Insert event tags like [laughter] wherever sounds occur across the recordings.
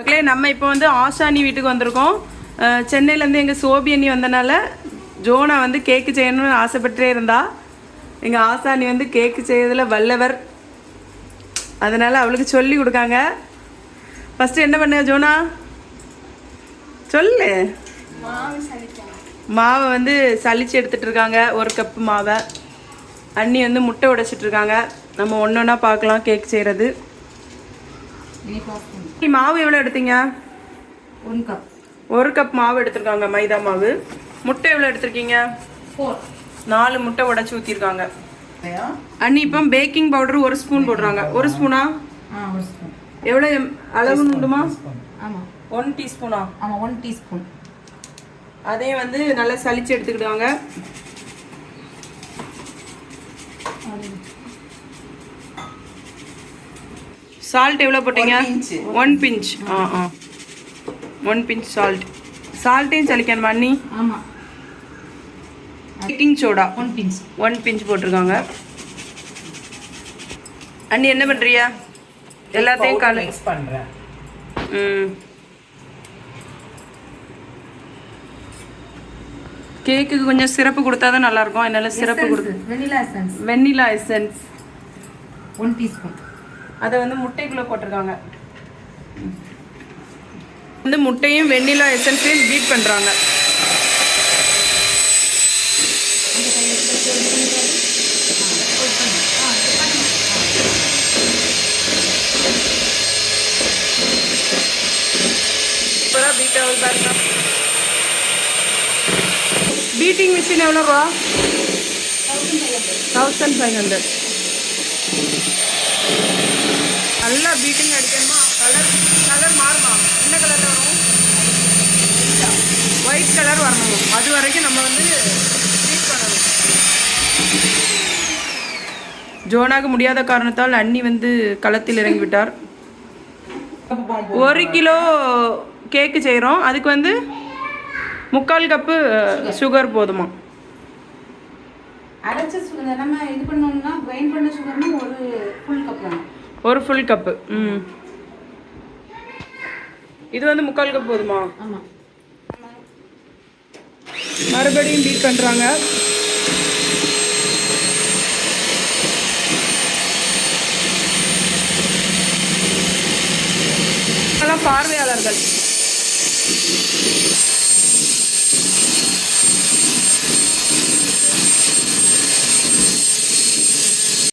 மக்களே நம்ம இப்போ வந்து ஆஷானி வீட்டுக்கு வந்திருக்கோம். சென்னையிலேருந்து எங்கள் சோபி அண்ணி வந்தனால ஜோனா வந்து கேக்கு செய்யணும்னு ஆசைப்பட்டே இருந்தா. எங்கள் ஆசானி வந்து கேக்கு செய்யறதுல வல்லவர். அதனால் அவளுக்கு சொல்லி கொடுக்காங்க. ஃபஸ்ட்டு என்ன பண்ண ஜோனா? சொல்லு. மாவை வந்து சளிச்சு எடுத்துகிட்டு இருக்காங்க. ஒரு கப்பு மாவை. அண்ணி வந்து முட்டை உடைச்சிட்டு இருக்காங்க. நம்ம ஒன்று ஒன்றா பார்க்கலாம் கேக் செய்கிறது மாவு எவ்வளோ எடுத்தீங்க? ஒன் கப் ஒரு கப் மாவு எடுத்திருக்காங்க மைதா மாவு. முட்டை எவ்வளோ எடுத்திருக்கீங்க? நாலு முட்டை உடைச்சி ஊற்றிருக்காங்க அண்ணி இப்போ பேக்கிங் பவுடர் ஒரு ஸ்பூன் போடுறாங்க. ஒரு ஸ்பூனா எவ்வளோ அளவு உண்டுமா? ஆமாம் ஒன் டீஸ்பூனா ஆமாம் ஒன் டீஸ்பூன் அதையும் வந்து நல்லா சலிச்சு எடுத்துக்கிடுவாங்க. சால்ட் எவ்வளோ போட்டீங்க? ஒன் பிஞ்ச் ஆ ஆ. ஒன் பிஞ்ச் சால்ட் சால்ட்டையும் சலிக்கணுமா அண்ணி? ஆமாம் baking soda one pinch one pinch போட்டிருக்காங்க. அண்ணி என்ன பண்ணுறியா எல்லாத்தையும் கல மிக்ஸ் ம். கேக்குக்கு கொஞ்சம் சிறப்பு கொடுத்தா தான் நல்லாயிருக்கும். அதனால சிறப்பு கொடு vanilla essence vanilla essence one teaspoon அதை வந்து முட்டைக்குள்ளே போட்டிருக்காங்க. வந்து முட்டையும் வெண்ணிலா எசன்ஸையும் பீட் பண்ணுறாங்க பீட் பீட்டிங் மிஷின் எவ்வளோ ரூபா? தௌசண்ட் ஃபைவ் ஹண்ட்ரட் நல்லா பீட்டிங் அடிக்கணுமா? கலர் கலர் மாறுமா என்ன கலரில் வரும்? ஒயிட் கலர் வரணும். அது வரைக்கும் நம்ம வந்து பீட் பண்ணணும். ஜோனாக முடியாத காரணத்தால் அண்ணி வந்து களத்தில் இறங்கி விட்டார். ஒரு கிலோ கேக்கு செய்கிறோம் அதுக்கு வந்து முக்கால் கப்பு சுகர் போதுமா? அரைச்ச சுகர் நம்ம இது பண்ணோம்னா கிரைண்ட் பண்ண சுகர்னா ஒரு ஃபுல் கப் வேணும். ஒரு ஃபுல் கப்பு ம். இது வந்து முக்கால் கப் போதுமா? மறுபடியும் பீட் பண்ணுறாங்க பார்வையாளர்கள்.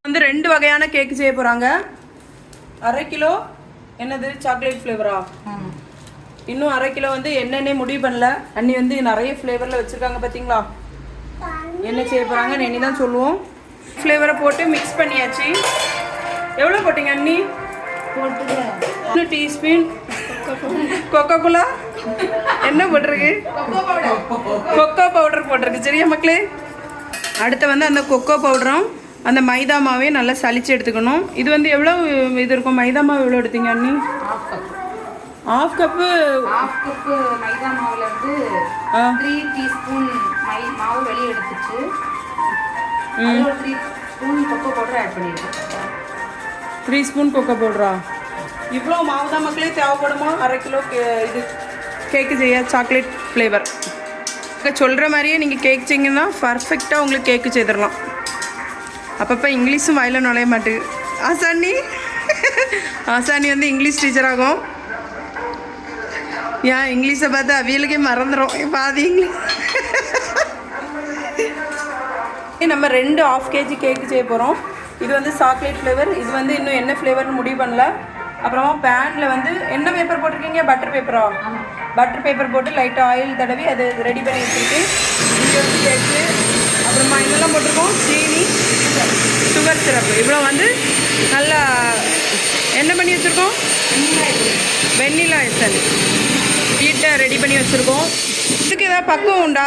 வந்து ரெண்டு வகையான கேக் செய்ய போறாங்க. அரை கிலோ என்னது சாக்லேட் ஃப்ளேவரா இன்னும் அரை கிலோ வந்து என்னென்ன முடிவு பண்ணல. அண்ணி வந்து நிறைய ஃப்ளேவரில் வச்சுருக்காங்க பார்த்தீங்களா என்ன செய்ய போகிறாங்கன்னு இனி தான் சொல்லுவோம். ஃப்ளேவரை போட்டு மிக்ஸ் பண்ணியாச்சு. எவ்வளோ போட்டீங்க அண்ணி? போட்டு டீஸ்பூன் கொக்கோ கோலா என்ன போட்டிருக்கு? கொக்கோ பவுடர் போட்டிருக்கு. சரியா மக்களே? அடுத்து வந்து அந்த கொக்கோ பவுடரும் அந்த மைதா மாவையும் நல்லா சலிச்சு எடுத்துக்கணும். இது வந்து எவ்வளோ இது இருக்கும்? மைதா மாவு எவ்வளோ எடுத்தீங்க அண்ணி? Half cup half cup maida மாவுல இருந்து ஆ. த்ரீ டீஸ்பூன் மை மாவு வெளியே எடுத்துச்சு. Three spoon cocoa powder add பண்ணியிருக்கேன் த்ரீ ஸ்பூன் கொக்கோ பவுடரா இவ்வளோ மாவு தான் மக்களே தேவைப்படுமா? அரை கிலோ கே- இது. கேக்கு செய்ய சாக்லேட் ஃப்ளேவர் சொல்கிற மாதிரியே நீங்கள் கேக் செய்யுங்கன்னா பர்ஃபெக்டாக உங்களுக்கு கேக்கு செய்திடலாம். அப்பப்போ இங்கிலீஷும் வாயில நுழைய மாட்டேங்குது ஆசானி? ஆசானி வந்து இங்கிலீஷ் டீச்சர் ஆகும். ஏன் இங்கிலீஷை பார்த்து அவியலுக்கே மறந்துடும் பாதி இங்கிலீஷ். நம்ம ரெண்டு ஆஃப் கேஜி கேக்கு செய்ய போகிறோம் இது வந்து சாக்லேட் ஃப்ளேவர் இது வந்து இன்னும் என்ன ஃப்ளேவர்னு முடிவு பண்ணல. அப்புறமா பேனில் வந்து என்ன பேப்பர் போட்டிருக்கீங்க? பட்டர் பேப்பரா பட்டர் பேப்பர் போட்டு லைட்டாக ஆயில் தடவி அது ரெடி பண்ணி வச்சுருக்கு இங்கே வந்து கேக்கு அப்புறமா இதெல்லாம் போட்டிருக்கோம். சீனி சுகர் சிரப்பு இவ்வளோ வந்து நல்லா என்ன பண்ணி வச்சுருக்கோம்? வெண்ணிலா எசன்ஸ் வீட்டை ரெடி பண்ணி வச்சுருக்கோம். இதுக்கு ஏதாவது பக்குவம் உண்டா?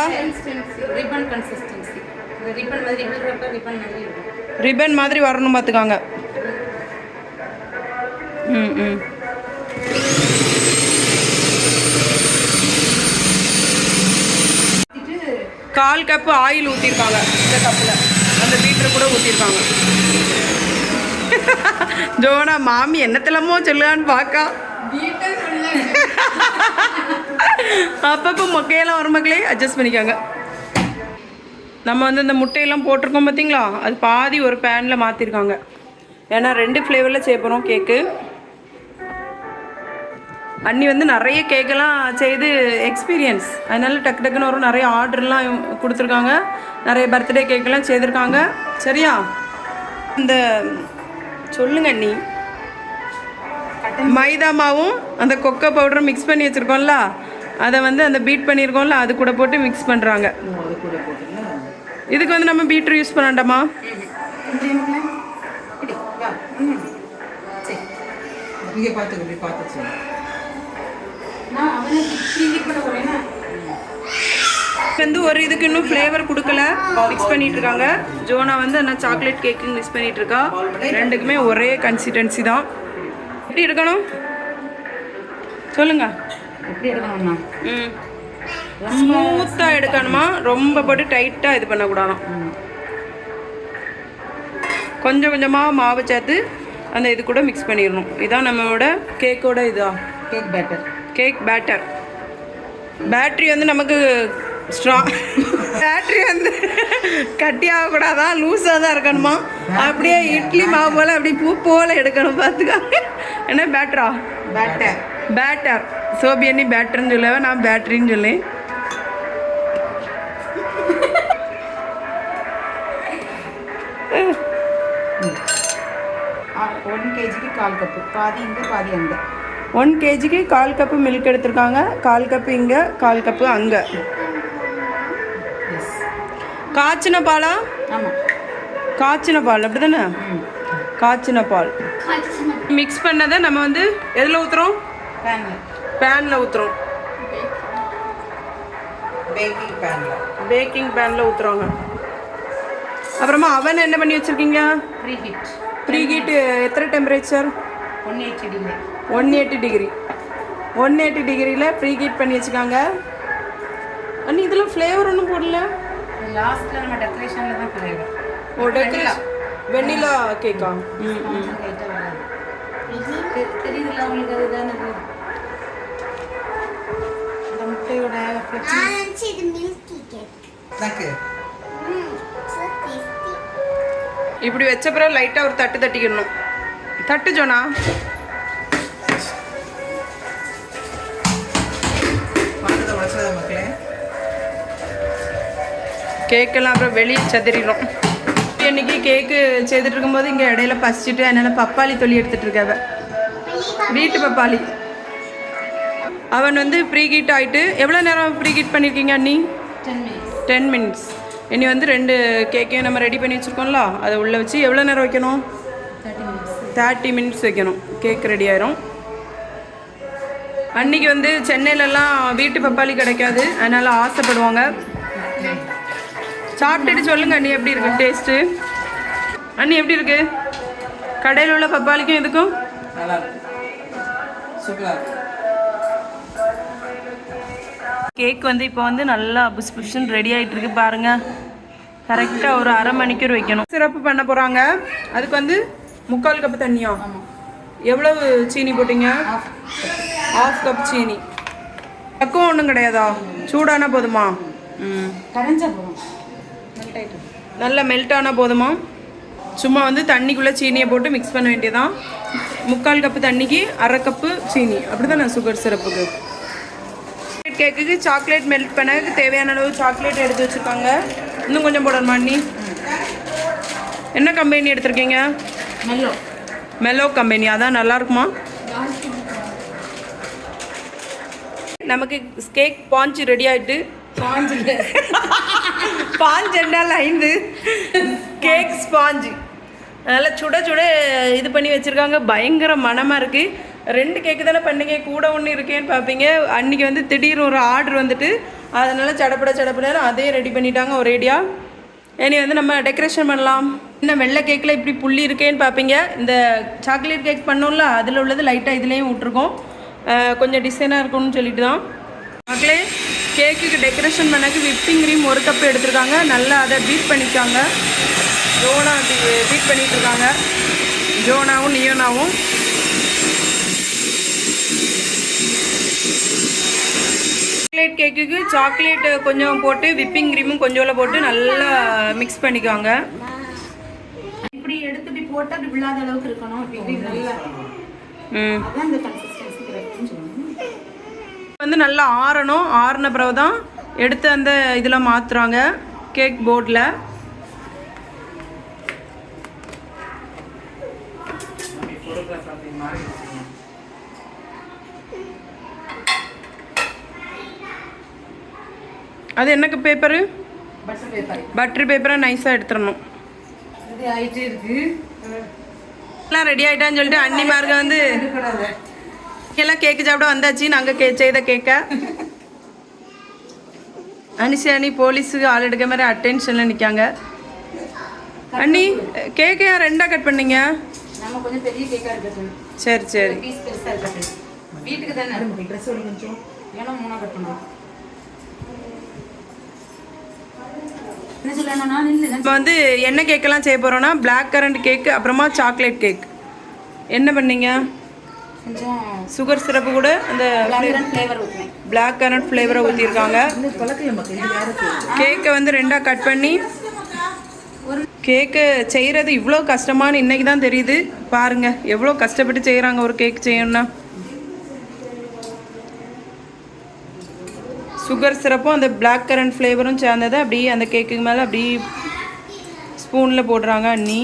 ரிப்பன் கன்சிஸ்டன்சி ரிப்பன் மாதிரி ரிப்பன் மாதிரி வரணும் பார்த்துக்காங்க ம் ம். கால் கப்பு ஆயில் ஊற்றிருக்காங்க இந்த கப்பில் அந்த பீட்டர் கூட ஊற்றிருக்காங்க [laughs] ஜோனா மாமி என்னத்தெல்லாமோ சொல்லுவான்னு பார்க்கா [laughs] அப்பப்போ மொக்கையெல்லாம் வர மக்களே அட்ஜஸ்ட் பண்ணிக்காங்க. நம்ம வந்து இந்த முட்டையெல்லாம் போட்டிருக்கோம் பார்த்தீங்களா அது பாதி ஒரு பேனில் மாற்றிருக்காங்க ஏன்னா ரெண்டு ஃப்ளேவரில் செய்ய போகிறோம் கேக்கு அண்ணி வந்து நிறைய கேக்கெல்லாம் செய்து எக்ஸ்பீரியன்ஸ் அதனால டக்கு டக்குன்னு வரும் நிறைய ஆர்டர்லாம் கொடுத்துருக்காங்க. நிறைய பர்த்டே கேக்கெல்லாம் செய்திருக்காங்க. சரியா? இந்த சொல்லுங்க அண்ணி. மைதா மாவும் அந்த கொக்கோ பவுடரும் மிக்ஸ் பண்ணி வச்சுருக்கோம்ல அதை வந்து அந்த பீட் பண்ணியிருக்கோம்ல அது கூட போட்டு மிக்ஸ் பண்ணுறாங்க இதுக்கு வந்து நம்ம பீட்ரு யூஸ் பண்ணாண்டாமா இங்கே பார்த்துக்க பார்த்து வந்து ஒரு இதுக்கு இன்னும் ஃப்ளேவர் கொடுக்கல. மிக்ஸ் பண்ணிட்டு இருக்காங்க ஜோனா வந்து என்ன சாக்லேட் கேக்கு மிக்ஸ் பண்ணிட்டு இருக்கா ரெண்டுக்குமே ஒரே கன்சிஸ்டன்சி தான். எப்படி இருக்கணும்? சொல்லுங்க. எப்படி எடுக்கணும்னா ம். ஸ்மூத்தாக எடுக்கணுமா? ரொம்ப போட்டு டைட்டாக இது பண்ணக்கூடாதாம் கொஞ்சம் கொஞ்சமாக மாவு சேர்த்து அந்த இது கூட மிக்ஸ் பண்ணிடணும். இதான் நம்மளோட கேக்கோட இதா. கேக் பேட்டர் கேக் பேட்டர் பேட்ரி வந்து நமக்கு ஸ்ட்ராங் பேட்ரி வந்து கட்டி ஆகக்கூடாதான் லூஸாக தான் இருக்கணுமா? அப்படியே இட்லி மாவு போல் அப்படி பூ போல எடுக்கணும் பார்த்துக்க என்ன பேட்டரா பேட்டர் பேட்டர் சோபி அண்ணி பேட்டர்னு சொல்லவே? நான் பேட்டரின்னு சொல்லேன். ஒன் கேஜிக்கு கால் கப்பு பாதி இங்கே பாதி அங்கே. ஒன் கேஜிக்கு கால் கப்பு மில்க் எடுத்திருக்காங்க. கால் கப்பு இங்கே கால் கப்பு அங்கே. காய்ச்சின பாலா? ஆமாம் காய்ச்சின பால் அப்படி தானே காய்ச்சின பால். மிக்ஸ் பண்ணதை நம்ம வந்து எதில் ஊற்றுறோம் பேனில் ஊற்றுறோம் பேக்கிங் பேனில் பேக்கிங் பேனில் ஊற்றுறோங்க அப்புறமா அவன் என்ன பண்ணி வச்சுருக்கீங்க? ப்ரீ ஹீட் ப்ரீ ஹீட்டு எத்தனை temperature one eighty degree one eighty degree one eighty டிகிரியில் ப்ரீ ஹீட் பண்ணி வச்சுக்காங்க. அண்ணி இதில் ஃப்ளேவர் ஒன்றும் போடல. லாஸ்ட்டில் நம்ம டெக்கரேஷனில் தான் ஃப்ளேவர் ஓ டெக்கரேஷன் வெண்ணிலா கேக்கா. ம் ம் தெரியுதுல்ல உங்களுக்கு அதுதானே? அது அந்த முட்டையோட. இப்படி வச்ச பிறகு லைட்டாக ஒரு தட்டு தட்டிக்கணும். தட்டு ஜோனா. மக்களே. கேக்கெல்லாம் அப்புறம் வெளியே சதுரிடும் இன்னைக்கு கேக்கு செய்துட்டு இருக்கும்போது இங்கே இடையில பசிச்சுட்டு அதனால பப்பாளி தொலி எடுத்துட்டு இருக்காவ வீட்டு பப்பாளி. அவன் வந்து ப்ரீ ஹீட் ஆயிட்டு எவ்வளோ நேரம் ப்ரீ ஹீட் பண்ணியிருக்கீங்க அண்ணி? டென் மினிட்ஸ் இனி வந்து ரெண்டு கேக்கையும் நம்ம ரெடி பண்ணி வச்சுருக்கோம்ல அதை உள்ளே வச்சு எவ்வளோ நேரம் வைக்கணும்? தேர்ட்டி மினிட்ஸ் வைக்கணும். கேக் ரெடி ஆயிரும். அன்னைக்கு வந்து சென்னையிலலாம் வீட்டு பப்பாளி கிடைக்காது. அதனால ஆசைப்படுவாங்க. சாப்பிட்டுட்டு சொல்லுங்க அண்ணி எப்படி இருக்கு டேஸ்ட்டு அண்ணி எப்படி இருக்கு? கடையில் உள்ள பப்பாளிக்கும் இதுக்கும்? கேக் வந்து இப்போ வந்து நல்லா புஷ் புஷ்ன்னு ரெடி ஆகிட்டு இருக்கு பாருங்க. கரெக்டாக ஒரு அரை மணிக்கூர் வைக்கணும். சிறப்பு பண்ண போகிறாங்க அதுக்கு வந்து முக்கால் கப்பு தண்ணியா? எவ்வளவு சீனி போட்டீங்க? ஆஃப் கப் சீனி. பக்குவம் ஒன்றும் கிடையாதா? சூடானா போதுமா? ம். கரைஞ்சா போதும். நல்லா மெல்ட் ஆனால் போதுமா? சும்மா வந்து தண்ணிக்குள்ளே சீனியை போட்டு மிக்ஸ் பண்ண வேண்டியதான் முக்கால் கப்பு தண்ணிக்கு அரை கப்பு சீனி. அப்படி தான் சுகர் சிரப்புக்கு கேக்குக்கு சாக்லேட் மெல்ட் பண்ணதுக்கு தேவையான அளவு சாக்லேட் எடுத்து வச்சுருக்காங்க. இன்னும் கொஞ்சம் போடணுமா அண்ணி? என்ன கம்பெனி எடுத்திருக்கீங்க? மெல்லோ மெலோ கம்பெனி அதான் நல்லா இருக்குமா நமக்கு கேக் பாஞ்சு ரெடி ஆயிட்டு. பாஞ்சு பாஞ்செண்டால் ஐந்து கேக் ஸ்பாஞ்சு அதனால் சுட சுட இது பண்ணி வச்சுருக்காங்க. பயங்கர மனமாக இருக்குது ரெண்டு கேக்கு தானே பண்ணீங்க? கூட ஒன்று இருக்கேன்னு பார்ப்பீங்க அன்றைக்கி வந்து திடீர்னு ஒரு ஆர்டர் வந்துட்டு அதனால் சடப்பட சடப்படன்னு அதையும் ரெடி பண்ணிட்டாங்க ஒரேடியாக இனி வந்து நம்ம டெக்கரேஷன் பண்ணலாம். இன்னும் வெள்ளை கேக்கில் இப்படி புள்ளி இருக்கேன்னு பார்ப்பீங்க இந்த சாக்லேட் கேக் பண்ணோம்ல அதில் உள்ளது லைட்டாக இதுலேயும் விட்ருக்கோம் கொஞ்சம் டிசைனாக இருக்கும்னு சொல்லிட்டு தான் மக்களே கேக்குக்கு டெக்கரேஷன் பண்ணக்கு விப்பிங் க்ரீம் ஒரு கப் எடுத்திருக்காங்க. நல்லா அதை பீட் பண்ணிக்காங்க. ஜோனா பீட் பண்ணிட்டு இருக்காங்க ஜோனாவும் நியோனாவும். சாக்லேட் கேக்குக்கு சாக்லேட் கொஞ்சம் போட்டு விப்பிங் க்ரீமும் கொஞ்சோல போட்டு நல்லா மிக்ஸ் பண்ணிக்குவாங்க. இப்படி எடுத்து இப்படி போட்டா அப்படி விழாத அளவுக்கு இருக்கணும். அதான் இந்த கன்சிஸ்டன்சி கரெக்ட்னு சொல்லணும். வந்து நல்லா ஆறணும். ஆறின பிறகு தான் எடுத்து அந்த இதில் மாற்றுறாங்க கேக் போர்டில். அது என்னக்கு பேப்பரு பட்டர் பேப்பர் பட்டர் பேப்பரை நைஸாக எடுத்துடணும். இது ஆயிட்டே இருக்கு. எல்லாம் ரெடி ஆயிட்டான்னு சொல்லிட்டு அன்னிமார்க வந்து எல்லாம் கேக்கு சாப்பிட வந்தாச்சு. நாங்கள் கே செய்த கேக்க அனிஷா அண்ணி போலீஸுக்கு ஆள் எடுக்க மாதிரி அட்டென்ஷனில் நிற்காங்க அண்ணி கேக்கு ஏன் ரெண்டாக கட் பண்ணீங்க? சரி சரி. வீட்டுக்கு தானே ட்ரெஸ் கொஞ்சம் ஏன்னா மூணா கட் பண்ணுவோம். இப்போ வந்து என்ன கேக்கெல்லாம் செய்ய போகிறோன்னா பிளாக் கரண்ட் கேக்கு அப்புறமா சாக்லேட் கேக் என்ன பண்ணீங்க? சுகர் சிரப்பு கூட அந்த பிளாக் கரண்ட் ஃப்ளேவரை ஊற்றிருக்காங்க கேக்கு வந்து ரெண்டாக கட் பண்ணி கேக்கு செய்கிறது இவ்வளோ கஷ்டமானு இன்னைக்கு தான் தெரியுது. பாருங்க எவ்வளோ கஷ்டப்பட்டு செய்கிறாங்க ஒரு கேக் செய்யணும்னா. சுகர் சிரப்பும் அந்த பிளாக் கரண்ட் ஃப்ளேவரும் சேர்ந்ததை அப்படியே அந்த கேக்குக்கு மேலே அப்படியே ஸ்பூனில் போடுறாங்க அண்ணி.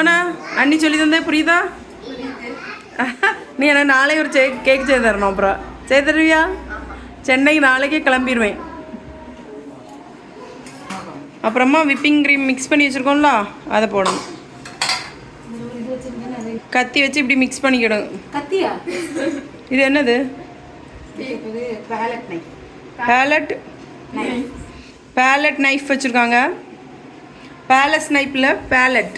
அண்ணா அண்ணி சொல்லி தந்தே புரியுதா? நீ என்ன நாளை ஒரு சே கேக் செய்து தரணும் அப்புறம். செய்து தருவியா? சென்னைக்கு நாளைக்கே கிளம்பிடுவேன் அப்புறமா விப்பிங் க்ரீம் மிக்ஸ் பண்ணி வச்சுருக்கோம்ல அதை போடணும். கத்தி வச்சு இப்படி மிக்ஸ் பண்ணிக்கிடும். கத்தியா? இது என்னது? Palette palette knife palette knife வச்சுருக்காங்க. பேலஸ் நைஃப்பில் பேலட்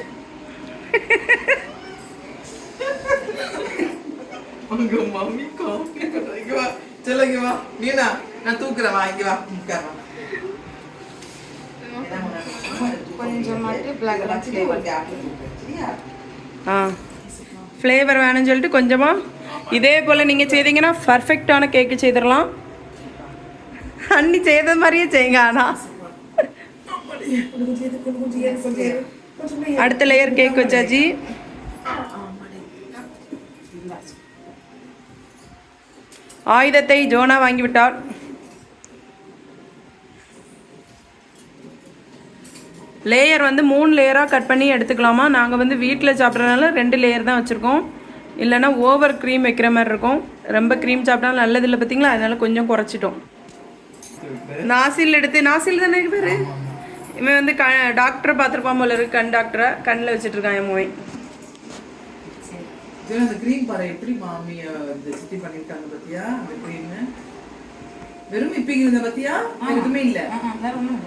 உங்க மம்மி காஃபி இங்க வா. செல்ல இங்க வா. நீனா நான் தூக்குறேன். வா இங்க வா. உட்கார் வா. கொஞ்சம் மட்டும் பிளாக் கலர் ஃப்ளேவர் சரியா? ஆ. ஃப்ளேவர் வேணும்னு சொல்லிட்டு கொஞ்சமாக இதே போல் நீங்கள் செய்தீங்கன்னா பர்ஃபெக்டான கேக்கு செய்திடலாம். அன்னி செய்த மாதிரியே செய்யுங்க ஆனால் அடுத்த லேயர் கேக் வச்சாச்சு. ஆயுதத்தை ஜோனா வாங்கிவிட்டார். லேயர் வந்து மூணு லேயராக கட் பண்ணி எடுத்துக்கலாமா? நாங்கள் வந்து வீட்டில் சாப்பிட்றதுனால ரெண்டு லேயர் தான் வச்சுருக்கோம். இல்லைன்னா ஓவர் க்ரீம் வைக்கிற மாதிரி இருக்கும். ரொம்ப க்ரீம் சாப்பிட்டாலும் நல்லதில்லை பார்த்தீங்களா அதனால கொஞ்சம் குறைச்சிட்டோம். நாசில் எடுத்து நாசில் தானே பேர்? இவன் வந்து க டாக்டரை பார்த்துருப்பான் போல இருக்கு கண் டாக்டரை கண்ணில் வச்சுட்டு இருக்கான் என் மோவன் இது அந்த க்ரீம் பாரு எப்படி மாமிய இந்த சித்தி பண்ணிருக்காங்க பாத்தியா? அந்த க்ரீம் வெறும் இப்பிங் இருந்த பாத்தியா? எதுவுமே இல்ல. வேற ஒன்றும்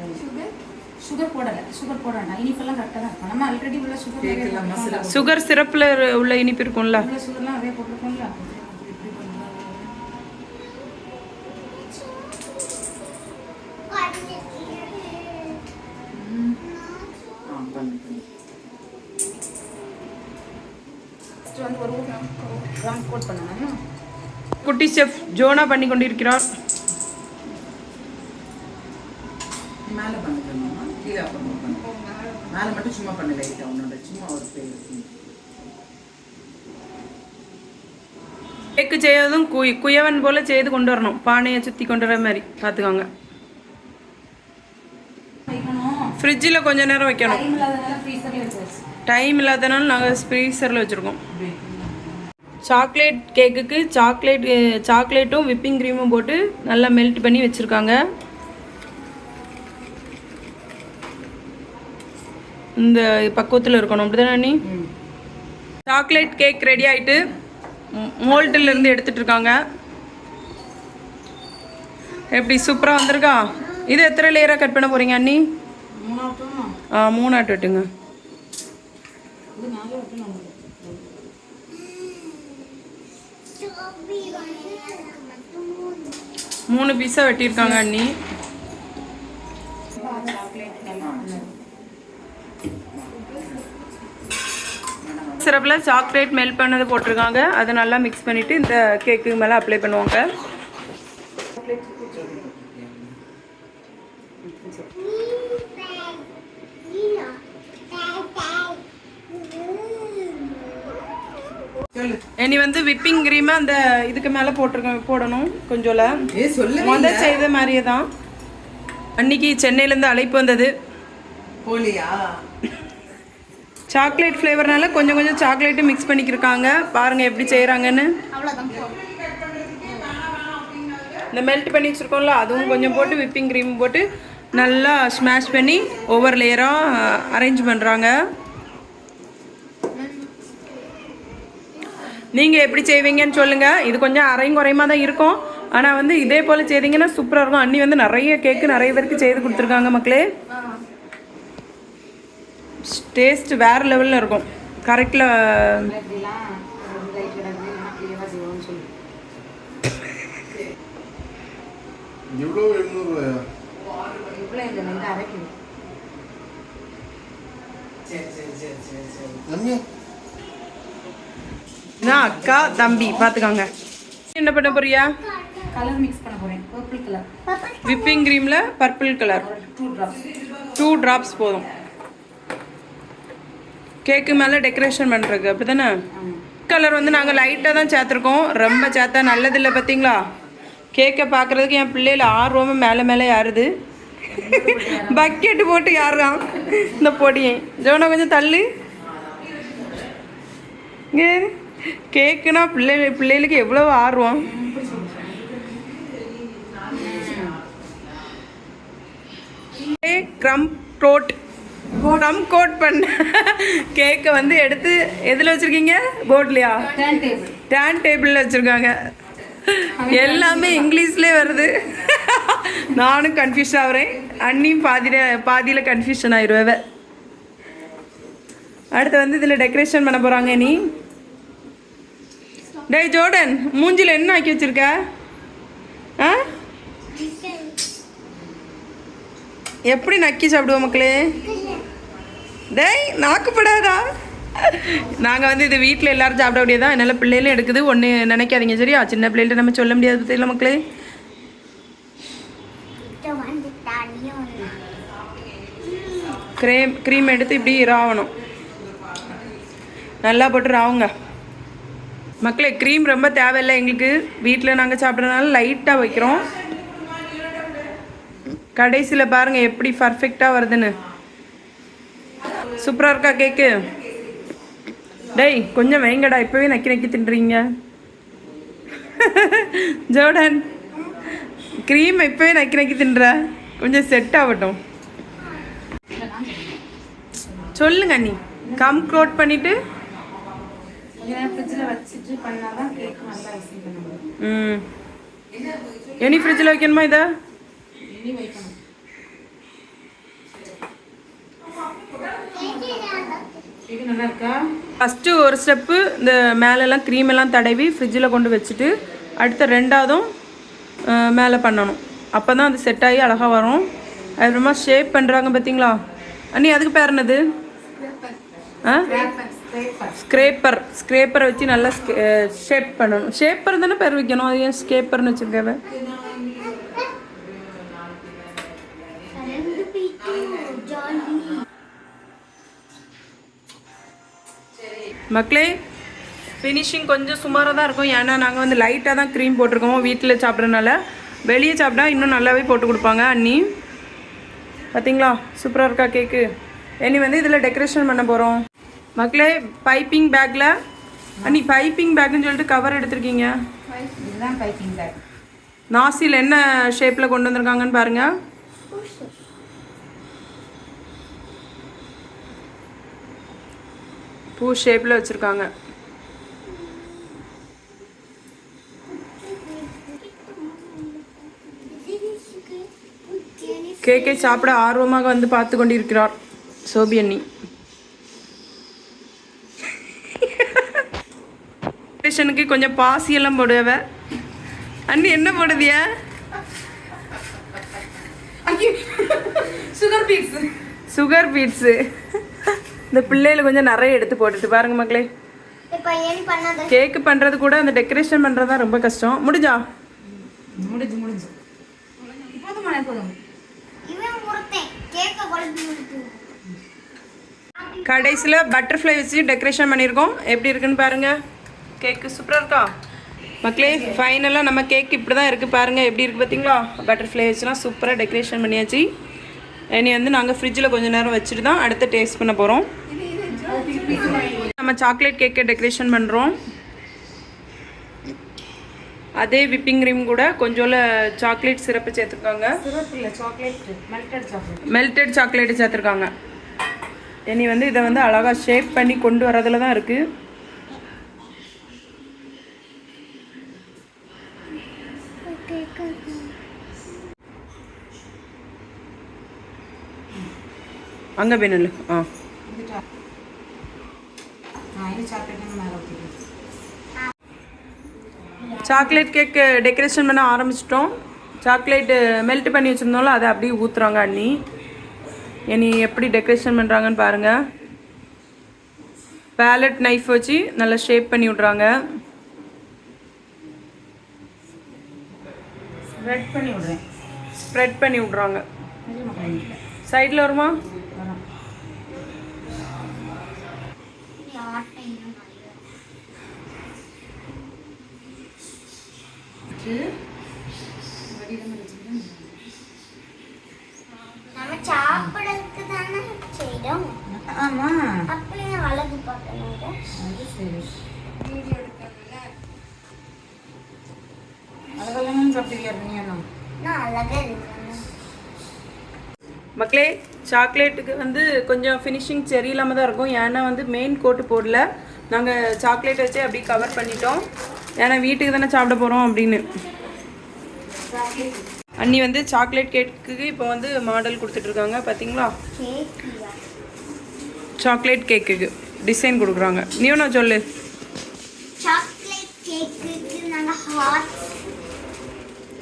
சுகர் போடலை சுகர் போடணும் இனிப்பெல்லாம் கரெக்டாக தான் இருக்கும். நம்ம ஆல்ரெடி உள்ள சுகர் சுகர் சிரப்பில் உள்ள இனிப்பு இருக்கும்ல? உள்ள சுகர்லாம் நிறைய போட்டிருக்கோம்ல. குட்டி செஃப் ஜோனா பண்ணி கொண்டிருக்கிறார் நீ மேல பண்ணிக்கணுமா கீழே அப்புறமா பண்ணு மேல மட்டும் சும்மா பண்ணு லைட்டா உன்னோட சும்மா ஒரு பேர் கேக்கு செய்யறதும் குய் குயவன் போல செய்து கொண்டு வரணும் பானையை சுற்றி கொண்டு வர மாதிரி. பார்த்துக்கோங்க. ஃப்ரிட்ஜில் கொஞ்ச நேரம் வைக்கணும். டைம் இல்லாதனால நாங்கள் ஃப்ரீசரில் வச்சுருக்கோம். சாக்லேட் கேக்குக்கு சாக்லேட் சாக்லேட்டும் விப்பிங் க்ரீமும் போட்டு நல்லா மெல்ட் பண்ணி வச்சுருக்காங்க. இந்த பக்குவத்தில் இருக்கணும். அப்படிதானே அண்ணி? சாக்லேட் கேக் ரெடி ஆயிட்டு மோல்டில் இருந்து எடுத்துட்டு இருக்காங்க எப்படி சூப்பராக வந்திருக்கா? இது எத்தனை லேயராக கட் பண்ண போறீங்க அண்ணி? ஆ மூணாட்டு வெட்டுங்க. மூணு பீஸாக வெட்டியிருக்காங்க அண்ணி. சிரப்பில் சாக்லேட் மெல்ட் பண்ணது போட்டிருக்காங்க. அதை நல்லா மிக்ஸ் பண்ணிவிட்டு இந்த கேக்கு மேலே அப்ளை பண்ணுவாங்க. இனி வந்து விப்பிங் க்ரீமை அந்த இதுக்கு மேலே போட்டிருக்க போடணும் கொஞ்சோல. ஏ சொல்லவே முத இல்ல. செய்த மாதிரியே தான். அன்னைக்கு சென்னையிலேருந்து அழைப்பு வந்தது. போலியா? சாக்லேட் ஃப்ளேவர்னால கொஞ்சம் கொஞ்சம் சாக்லேட்டு மிக்ஸ் பண்ணிக்கிருக்காங்க. பாருங்கள் எப்படி செய்கிறாங்கன்னு இந்த மெல்ட் பண்ணி வச்சுருக்கோம்ல அதுவும் கொஞ்சம் போட்டு விப்பிங் க்ரீம் போட்டு நல்லா ஸ்மாஷ் பண்ணி ஒவ்வொரு லேயராக அரேஞ்ச் பண்ணுறாங்க நீங்கள் எப்படி செய்வீங்கன்னு சொல்லுங்கள் இது கொஞ்சம் அரையும் குறையுமா தான் இருக்கும். ஆனால் வந்து இதே போல் செய்தீங்கன்னா சூப்பராக இருக்கும். அண்ணி வந்து நிறைய கேக்கு நிறைய பேருக்கு செய்து கொடுத்துருக்காங்க மக்களே. டேஸ்ட் வேறு லெவலில் இருக்கும். கரெக்டில் நான் எழுநூறுவாயா அக்கா தம்பி பார்த்துக்காங்க என்ன பண்ண போறியா? கலர் மிக்ஸ் பண்ண purple colour whipping க்ரீமில் purple colour two drops two drops போதும். கேக்கு மேலே டெக்கரேஷன் பண்ணுறதுக்கு அப்படி தானே கலர் வந்து நாங்கள் லைட்டாக தான் சேர்த்துருக்கோம். ரொம்ப சேர்த்தா நல்லதில்லை பார்த்தீங்களா கேக்கை பார்க்குறதுக்கு என் பிள்ளைகள் ஆர்வமாக மேலே மேலே யாருது பக்கெட்டு போட்டு யாருறான் இந்த பொடியை. ஜோனா கொஞ்சம் தள்ளு. கேக்குனா பிள்ளை பிள்ளைகளுக்கு எவ்வளோ ஆர்வம். க்ரம் கோட் க்ரம் கோட் பண்ண. கேக்கை வந்து எடுத்து எதில் வச்சுருக்கீங்க? போர்ட்லையா? டேன் டேபிள் டேன் டேபிளில் வச்சுருக்காங்க. எல்லாமே இங்கிலீஷ்லேயே வருது. நானும் கன்ஃபியூஸ் ஆகுறேன். அண்ணியும் பாதியில் பாதியில் கன்ஃபியூஷன் ஆயிடுவேவ அடுத்து வந்து இதில் டெக்கரேஷன் பண்ண போகிறாங்க நீ டேய் ஜோர்டன் மூஞ்சில என்ன ஆக்கி வச்சிருக்க? ஆ? எப்படி நக்கி சாப்பிடுவோம் மக்களே? டேய் நாக்குப்படாதா? நாங்கள் வந்து இது வீட்டில் எல்லாரும் சாப்பிட முடியாதான் என்னால் பிள்ளைகளும் எடுக்குது. ஒன்று நினைக்காதீங்க சரியா? சின்ன பிள்ளைகள்ட்ட நம்ம சொல்ல முடியாது தெரியல மக்களே? க்ரீம் க்ரீம் எடுத்து இப்படி ராவணும். நல்லா போட்டு ராவுங்க. மக்களே க்ரீம் ரொம்ப தேவையில்லை எங்களுக்கு. வீட்டில் நாங்கள் சாப்பிட்றதுனால லைட்டாக வைக்கிறோம். கடைசியில் பாருங்கள் எப்படி பர்ஃபெக்டாக வருதுன்னு. சூப்பராக இருக்கா கேக்கு? டேய் கொஞ்சம் வைங்கடா. இப்போவே நக்கி நக்கி தின்றீங்க. ஜோர்டன் க்ரீம் இப்போவே நக்கி நக்கி தின்ற. கொஞ்சம் செட் ஆகட்டும். சொல்லுங்க அண்ணி. கம் க்ரோட் பண்ணிட்டு? ம். எனி ஃப்ரிட்ஜில் வைக்கணுமா இதை இனி வைக்கணும் இது நல்லா இருக்கா ஃபஸ்ட்டு ஒரு ஸ்டெப்பு இந்த மேலெல்லாம் க்ரீமெல்லாம் தடவி ஃப்ரிட்ஜில் கொண்டு வச்சுட்டு அடுத்த ரெண்டாவதும் மேலே பண்ணணும். அப்போ தான் அது செட் ஆகி அழகாக வரும். அதுக்கப்புறமா ஷேப் பண்ணுறாங்க பார்த்தீங்களா அண்ணி அதுக்கு பேர் என்னது? ஆ? ஸ்க்ரேப்பர் ஸ்க்ரேப்பரை வச்சு நல்லா ஷேப் பண்ணணும். ஷேப்பர் தானே பேர் வைக்கணும்? அது ஏன் ஸ்கேப்பர்னு வச்சுருக்காவ? மக்களே ஃபினிஷிங் கொஞ்சம் சுமாராக தான் இருக்கும். ஏன்னா நாங்கள் வந்து லைட்டாக தான் க்ரீம் போட்டிருக்கோம். வீட்டில் சாப்பிட்றதுனால. வெளியே சாப்பிட்டா இன்னும் நல்லாவே போட்டு கொடுப்பாங்க அண்ணி. பார்த்தீங்களா சூப்பராக இருக்கா கேக்கு இனி வந்து இதில் டெக்கரேஷன் பண்ண போகிறோம் மக்களே பைப்பிங் பேக்கில் அண்ணி பைப்பிங் பேக்குன்னு சொல்லிட்டு கவர் எடுத்திருக்கீங்க. இதுதான் பைப்பிங் பேக் நாசியில் என்ன ஷேப்பில் கொண்டு வந்திருக்காங்கன்னு பாருங்கள் பூ ஷேப்பில் வச்சுருக்காங்க. கேக்கை சாப்பிட ஆர்வமாக வந்து பார்த்து கொண்டிருக்கிறார் சோபி அண்ணி டெக்கரேஷனுக்கு கொஞ்சம் பாசி எல்லாம் போடுவ. அண்ணி என்ன போடுதியா சுகர் பீட்ஸ் சுகர் பீட்ஸு இந்த பிள்ளைகளை கொஞ்சம் நிறைய எடுத்து போட்டுட்டு பாருங்க மக்களே. கேக்கு பண்ணுறது கூட அந்த டெக்கரேஷன் பண்ணுறது தான் ரொம்ப கஷ்டம். முடிஞ்சா? முடிஞ்சு முடிஞ்சு. கடைசியில் பட்டர்ஃப்ளை வச்சு டெக்கரேஷன் பண்ணியிருக்கோம். எப்படி இருக்குன்னு பாருங்கள் கேக்கு சூப்பராக இருக்கா? மக்களே ஃபைனலாக நம்ம கேக் இப்படி தான் இருக்குது பாருங்கள் எப்படி இருக்குது பார்த்தீங்களா? பட்டர்ஃப்ளை வச்சுலாம் சூப்பராக டெக்கரேஷன் பண்ணியாச்சு. இனி வந்து நாங்கள் ஃப்ரிட்ஜில் கொஞ்ச நேரம் வச்சுட்டு தான் அடுத்து டேஸ்ட் பண்ண போகிறோம் நம்ம சாக்லேட் கேக்கை டெக்கரேஷன் பண்ணுறோம் அதே விப்பிங் க்ரீம் கூட கொஞ்சோல சாக்லேட் சிறப்பு சேர்த்துருக்காங்க. மெல்டட் சாக்லேட் மெல்டட் சாக்லேட்டு சேர்த்துருக்காங்க. இனி வந்து இதை வந்து அழகாக ஷேப் பண்ணி கொண்டு வரதுல தான் இருக்குது அங்கே வேணும்ல ஆ. சாக்லேட் மேலே ஊற்றிடுங்க சாக்லேட் கேக் டெக்கரேஷன் பண்ண ஆரம்பிச்சிட்டோம். சாக்லேட்டு மெல்ட் பண்ணி வச்சுருந்தோம்ல அதை அப்படியே ஊற்றுறாங்க அண்ணி. இனி எப்படி டெக்கரேஷன் பண்ணுறாங்கன்னு பாருங்கள் பேலட் நைஃப் வச்சு நல்லா ஷேப் பண்ணி விட்றாங்க. ஸ்ப்ரெட் பண்ணி விடுறேன். ஸ்ப்ரெட் பண்ணி விட்றாங்க. சைடில் வருமா? அப்படியே அழகு பார்க்கணும் அது சரி. அதெல்லாம் சாப்பிடுவியா நீ நான் அழகா இருக்கேன். மக்களே சாக்லேட்டுக்கு வந்து கொஞ்சம் ஃபினிஷிங் சரியில்லாமல் தான் இருக்கும். ஏன்னா வந்து மெயின் கோட்டு போடல. நாங்கள் சாக்லேட் வச்சு அப்படியே கவர் பண்ணிட்டோம். ஏன்னா வீட்டுக்கு தானே சாப்பிட போகிறோம் அப்படின்னு. அண்ணி வந்து சாக்லேட் கேக்குக்கு இப்போ வந்து மாடல் கொடுத்துட்ருக்காங்க பார்த்தீங்களா சாக்லேட் கேக்குக்கு டிசைன் கொடுக்குறாங்க. நீயும் நான் சொல்லு?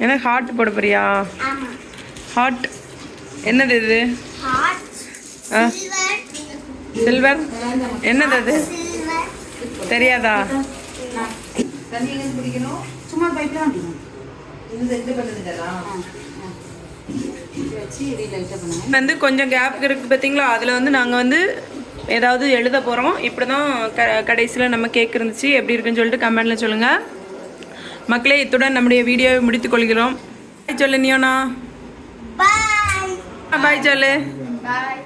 எனக்கு ஹார்ட் போட போறியா? ஹார்ட் என்னது இது? சில்வர் என்னது அது? தெரியாதா? தண்ணி எங்க குடிக்கணும்? சும்மா பைப்பில் வாங்கிக்கணும் இந்த இது பண்ணுவேன் வந்து கொஞ்சம் கேப் இருக்குது பார்த்தீங்களா அதில் வந்து நாங்கள் வந்து ஏதாவது எழுத போகிறோம் இப்படி தான் க கடைசியில் நம்ம கேக் இருந்துச்சு. எப்படி இருக்குன்னு சொல்லிட்டு கமெண்டில் சொல்லுங்கள் மக்களே இத்துடன் நம்முடைய வீடியோவை முடித்துக் கொள்கிறோம். சொல்லு நியோனா. பாய் சொல்லு பாய்